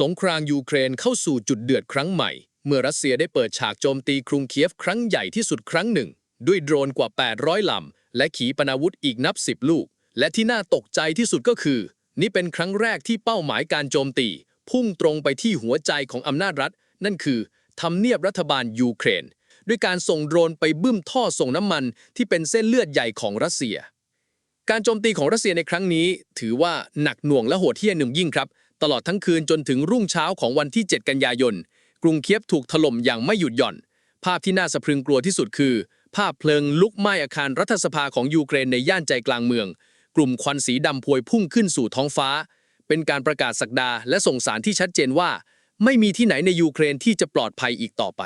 สงครามยูเครนเข้าสู่จุดเดือดครั้งใหม่ เมื่อรัสเซียได้เปิดฉากโจมตีกรุงเคียฟครั้งใหญ่ที่สุดครั้งหนึ่ง ด้วยโดรนกว่า 800 ลำ และขีปนาวุธอีกนับ 10 ลูก และที่น่าตกใจที่สุดก็คือ นี่เป็นครั้งแรกที่เป้าหมายการโจมตี พุ่งตรงไปที่หัวใจของอำนาจรัฐ นั่นคือทำเนียบรัฐบาลยูเครน ด้วยการส่งโดรนไปบึ้มท่อส่งน้ำมันที่เป็นเส้นเลือดใหญ่ของรัสเซีย การโจมตีของรัสเซียในครั้งนี้ ถือว่าหนักหน่วงและโหดเหี้ยมหนึ่งยิ่งครับ ตลอดทั้งคืนจนถึงรุ่งเช้าของวันที่ 7 กันยายน กรุงเคียฟถูกถล่มอย่างไม่หยุดหย่อน ภาพที่น่าสะพรึงกลัวที่สุดคือ ภาพเพลิงลุกไหม้อาคารรัฐสภาของยูเครนในย่านใจกลางเมือง กลุ่มควันสีดำพวยพุ่งขึ้นสู่ท้องฟ้า เป็นการประกาศสักดาและส่งสารที่ชัดเจนว่า ไม่มีที่ไหนในยูเครนที่จะปลอดภัยอีกต่อไป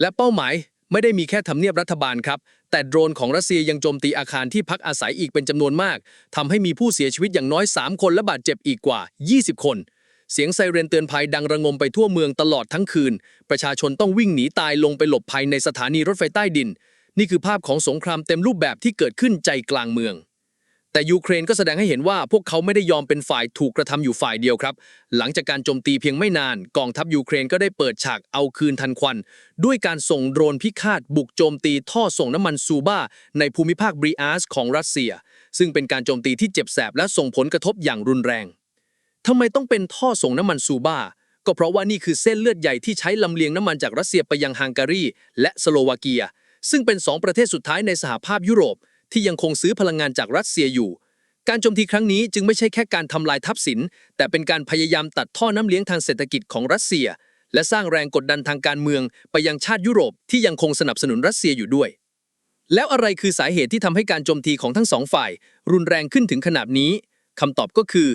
และเป้าหมาย ไม่ได้มีแค่ทำเนียบรัฐบาลครับ แต่โดรนของรัสเซียยังโจมตีอาคารที่พักอาศัยอีกเป็นจำนวนมากทำให้มีผู้เสียชีวิตอย่างน้อย 3 คนและบาดเจ็บอีกกว่า 20 คน เสียงไซเรนเตือนภัยดังระงมไปทั่วเมืองตลอดทั้งคืน ประชาชนต้องวิ่งหนีตายลงไปหลบภัยในสถานีรถไฟใต้ดิน นี่คือภาพของสงครามเต็มรูปแบบที่เกิดขึ้นใจกลางเมือง แต่ยูเครนก็แสดงให้เห็นว่าพวกเขาไม่ได้ยอมเป็นฝ่ายถูกกระทำอยู่ฝ่ายเดียวครับ หลังจากการโจมตีเพียงไม่นาน กองทัพยูเครนก็ได้เปิดฉากเอาคืนทันควัน ด้วยการส่งโดรนพิฆาตบุกโจมตีท่อส่งน้ำมันซูบ้าในภูมิภาคบรีอาสของรัสเซีย ซึ่งเป็นการโจมตีที่เจ็บแสบและส่งผลกระทบอย่างรุนแรงทำไมต้องเป็นท่อส่งน้ำมันซูบ้าก็เพราะว่านี่คือเส้นเลือดใหญ่ที่ใช้ลำเลียงน้ำมันจากรัสเซียไปยังฮังการีและสโลวาเกีย ซึ่งเป็นสองประเทศสุดท้ายในสหภาพยุโรป ที่ยังคงซื้อพลังงานจากรัสเซียอยู่ การโจมตีครั้งนี้จึงไม่ใช่แค่การทำลายทัพสิน แต่เป็นการพยายามตัดท่อน้ำเลี้ยงทางเศรษฐกิจของรัสเซีย และสร้างแรงกดดันทางการเมืองไปยังชาติยุโรปที่ยังคงสนับสนุนรัสเซียอยู่ด้วย แล้วอะไรคือสาเหตุที่ทำให้การโจมตีของทั้งสองฝ่าย รุนแรงขึ้นถึงขนาดนี้คำตอบก็คือ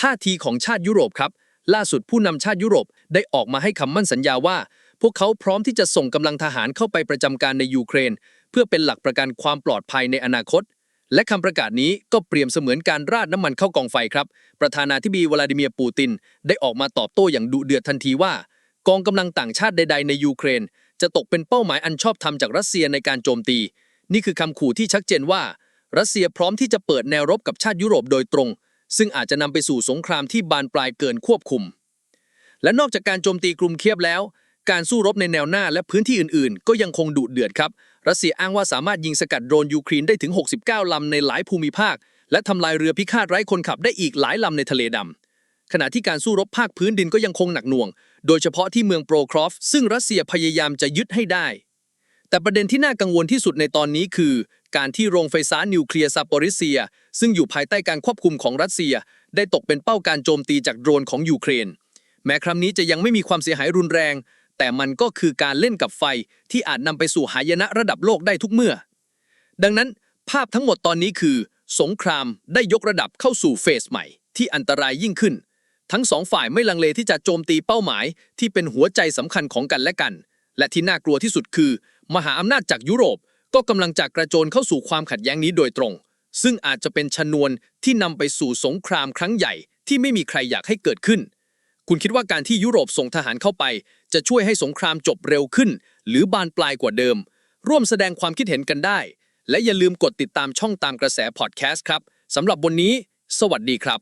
ท่าทีของชาติยุโรปครับ ล่าสุดผู้นำชาติยุโรปได้ออกมาให้คำมั่นสัญญาว่า พวกเขาพร้อมที่จะส่งกำลังทหารเข้าไปประจำการในยูเครน เพื่อเป็นหลักประกันความปลอดภัยในอนาคต และคำประกาศนี้ก็เปรียบเสมือนการราดน้ำมันเข้ากองไฟครับ ประธานาธิบดีวลาดิเมียร์ปูติน ได้ออกมาตอบโต้อย่างดุเดือดทันทีว่า กองกำลังต่างชาติใด ๆ ในยูเครน จะตกเป็นเป้าหมายอันชอบธรรมจากรัสเซียในการโจมตี นี่คือคำขู่ที่ชัดเจนว่า รัสเซียพร้อมที่จะเปิดแนวรบกับชาติยุโรปโดยตรง ซึ่งอาจจะนำไปสู่สงครามที่บานปลายเกินควบคุม และนอกจากการโจมตีกรุงเคียบแล้วการสู้รบในแนวหน้าและพื้นที่อื่นๆ ก็ยังคงดุเดือดครับ รัสเซียอ้างว่าสามารถยิงสกัดโดรนยูเครนได้ถึง 69 ลำในหลายภูมิภาค และทำลายเรือพิฆาตไร้คนขับได้อีกหลายลำในทะเลดำขณะที่การสู้รบภาคพื้นดินก็ยังคงหนักหน่วง โดยเฉพาะที่เมืองโปรครอฟซึ่งรัสเซียพยายามจะยึดให้ได้ แต่ประเด็นที่น่ากังวลที่สุดในตอนนี้คือ การที่โรงไฟฟ้านิวเคลียร์ซาปอริเซีย ซึ่งอยู่ภายใต้การควบคุมของรัสเซีย ได้ตกเป็นเป้าการโจมตีจากโดรนของยูเครน แม้ครั้งนี้จะยังไม่มีความเสียหายรุนแรง แต่มันก็คือการเล่นกับไฟที่อาจนำไปสู่หายนะระดับโลกได้ทุกเมื่อ ดังนั้นภาพทั้งหมดตอนนี้คือ สงครามได้ยกระดับเข้าสู่เฟสใหม่ ที่อันตรายยิ่งขึ้น ทั้งสองฝ่ายไม่ลังเลที่จะโจมตีเป้าหมาย ที่เป็นหัวใจสำคัญของกันและกัน และที่น่ากลัวที่สุดคือ มหาอำนาจจากยุโรปก็กำลังจะกระโจนเข้าสู่ความขัดแย้งนี้โดยตรง ซึ่งอาจจะเป็นชนวนที่นำไปสู่สงครามครั้งใหญ่ที่ไม่มีใครอยากให้เกิดขึ้น คุณคิดว่าการที่ยุโรปส่งทหารเข้าไป จะช่วยให้สงครามจบเร็วขึ้น หรือบานปลายกว่าเดิม ร่วมแสดงความคิดเห็นกันได้ และอย่าลืมกดติดตามช่องตามกระแสพอดแคสต์ครับสำหรับวันนี้ สวัสดีครับ